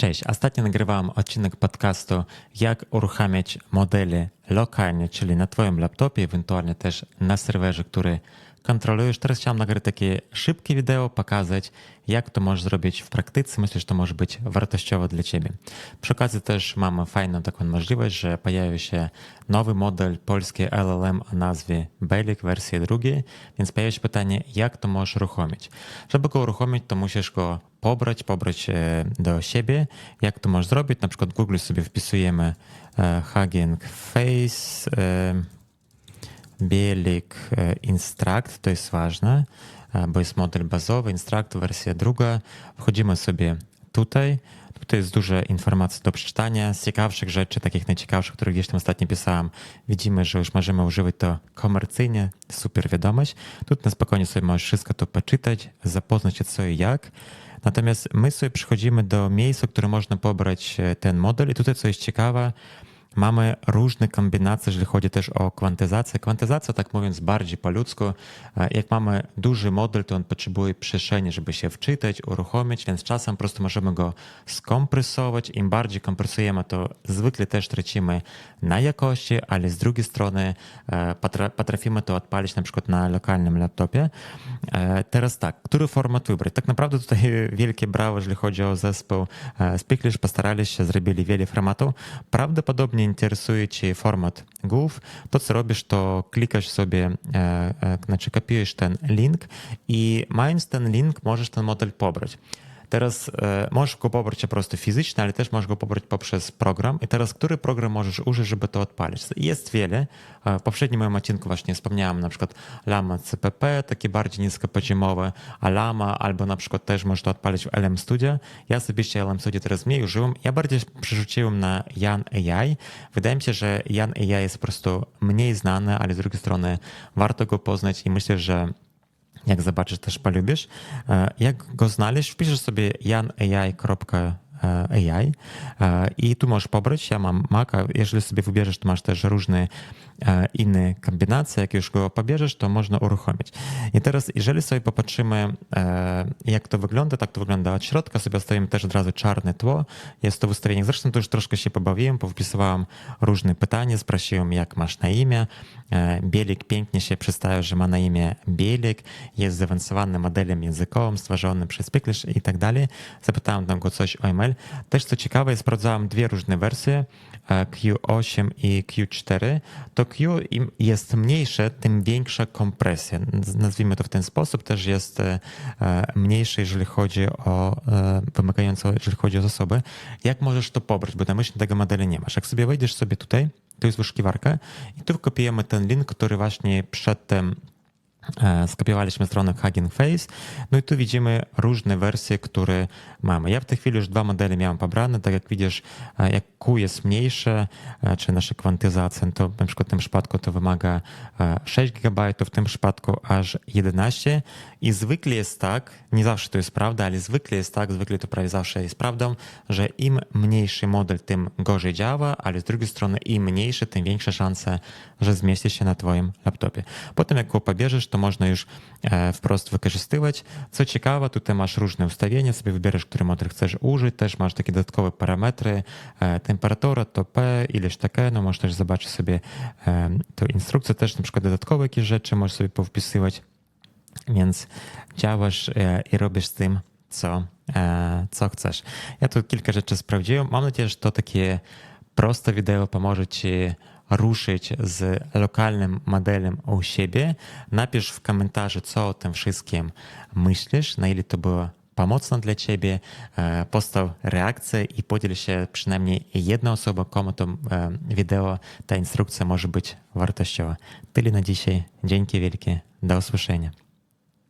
Cześć, ostatnio nagrywałem odcinek podcastu jak uruchamiać modele lokalnie, czyli na twoim laptopie, ewentualnie też na serwerze, który kontrolujesz. Teraz chciałem nagrać takie szybkie wideo, pokazać jak to możesz zrobić w praktyce. Myślę, że to może być wartościowe dla ciebie. Przy okazji też mamy fajną taką możliwość, że pojawił się nowy model polski LLM o nazwie Belik wersji drugiej, więc pojawia się pytanie, jak to możesz uruchomić. Żeby go uruchomić, to musisz go pobrać, pobrać e, do siebie. Jak to możesz zrobić? Na przykład w Google sobie wpisujemy e, Hugging Face, bieg e, instruct, to jest ważne, e, bo jest model bazowy, instruct, wersja druga. Wchodzimy sobie tutaj. Tutaj jest dużo informacji do przeczytania. Z ciekawszych rzeczy, takich najciekawszych, które gdzieś tam ostatnio pisałem, widzimy, że już możemy używać to komercyjnie. Super wiadomość. Tu na spokojnie sobie możesz wszystko to poczytać, zapoznać się co i jak. Natomiast my sobie przychodzimy do miejsca, które można pobrać e, ten model i tutaj co jest ciekawe, mamy różne kombinacje, jeżeli chodzi też o kwantyzację. Kwantyzacja, tak mówiąc bardziej po ludzku, jak mamy duży model, to on potrzebuje przestrzeni, żeby się wczytać, uruchomić, więc czasem po prostu możemy go skompresować. Im bardziej kompresujemy, to zwykle też tracimy na jakości, ale z drugiej strony potrafimy to odpalić na przykład na lokalnym laptopie. Teraz tak, który format wybrać? Tak naprawdę tutaj wielkie brawo, jeżeli chodzi o zespół Spicklish, postarali się, zrobili wiele formatów. Prawdopodobnie interesuje Cię format GOV, to co robisz, to klikasz sobie, znaczy kopiujesz ten link i mając ten link, możesz ten model pobrać. Teraz możesz go pobrać po prostu fizycznie, ale też możesz go pobrać poprzez program. I teraz, który program możesz użyć, żeby to odpalić? Jest wiele. W poprzednim moim odcinku właśnie wspomniałem na przykład Lama CPP, takie bardziej niskopoziomowe, a Lama albo na przykład też możesz to odpalić w LM Studio. Ja osobiście LM Studio teraz mniej użyłem. Ja bardziej przerzuciłem na Jan AI. Wydaje mi się, że Jan AI jest po prostu mniej znany, ale z drugiej strony warto go poznać i myślę, że jak zobaczysz, też polubisz. Jak go znaleźć, wpiszesz sobie janai.ai i tu możesz pobrać. Ja mam Maca. Jeżeli sobie wybierzesz, to masz też różne inne kombinacje. Jak już go pobierzesz, to można uruchomić. I teraz, jeżeli sobie popatrzymy, jak to wygląda, tak to wygląda od środka. Sobie ostawimy też od razu czarne tło. Jest to w ustawieniach. Zresztą to już troszkę się pobawiłem, powpisywałem różne pytania, sprosiłem, jak masz na imię. Bielik pięknie się przedstawia, że ma na imię Bielik, jest zaawansowanym modelem językowym stworzonym przez Picklish i tak dalej. Zapytałem tam go coś o Też co ciekawe, sprawdzałem dwie różne wersje, Q8 i Q4. To Q jest mniejsze, tym większa kompresja. Nazwijmy to w ten sposób. Też jest mniejsze, jeżeli chodzi o wymagające, jeżeli chodzi o zasoby. Jak możesz to pobrać, bo domyślnie tego modelu nie masz. Jak sobie wejdziesz sobie tutaj, to jest wyszukiwarka i tu wkopiujemy ten link, który właśnie przedtem skopiowaliśmy stronę Hugging Face. No i tu widzimy różne wersje, które mamy. Ja w tej chwili już dwa modele miałem pobrane. Tak jak widzisz, jak Q jest mniejsze, czy nasza kwantyzacja, to na przykład w tym przypadku to wymaga 6 GB, w tym przypadku aż 11. I zwykle jest tak, nie zawsze to jest prawda, ale zwykle jest tak, zwykle to prawie zawsze jest prawdą, że im mniejszy model, tym gorzej działa, ale z drugiej strony im mniejszy, tym większa szansa, że zmieści się na twoim laptopie. Potem jak go pobierzesz, to można już wprost wykorzystywać. Co ciekawe, tutaj masz różne ustawienia, sobie wybierasz, który model chcesz użyć, też masz takie dodatkowe parametry, temperatura, to P, ileś takie, no możesz też zobaczyć sobie tą instrukcję, też na przykład dodatkowe jakieś rzeczy możesz sobie powpisywać, więc działasz i robisz tym, co, co chcesz. Ja tu kilka rzeczy sprawdziłem. Mam nadzieję, że to takie proste wideo pomoże Ci ruszyć z lokalnym modelem u siebie. Napisz w komentarzu, co o tym wszystkim myślisz, na ile to było pomocne dla Ciebie. Postaw reakcję i podziel się przynajmniej jedną osobą, komu to wideo, ta instrukcja może być wartościowa. Tyle na dzisiaj. Dzięki wielkie. Do usłyszenia.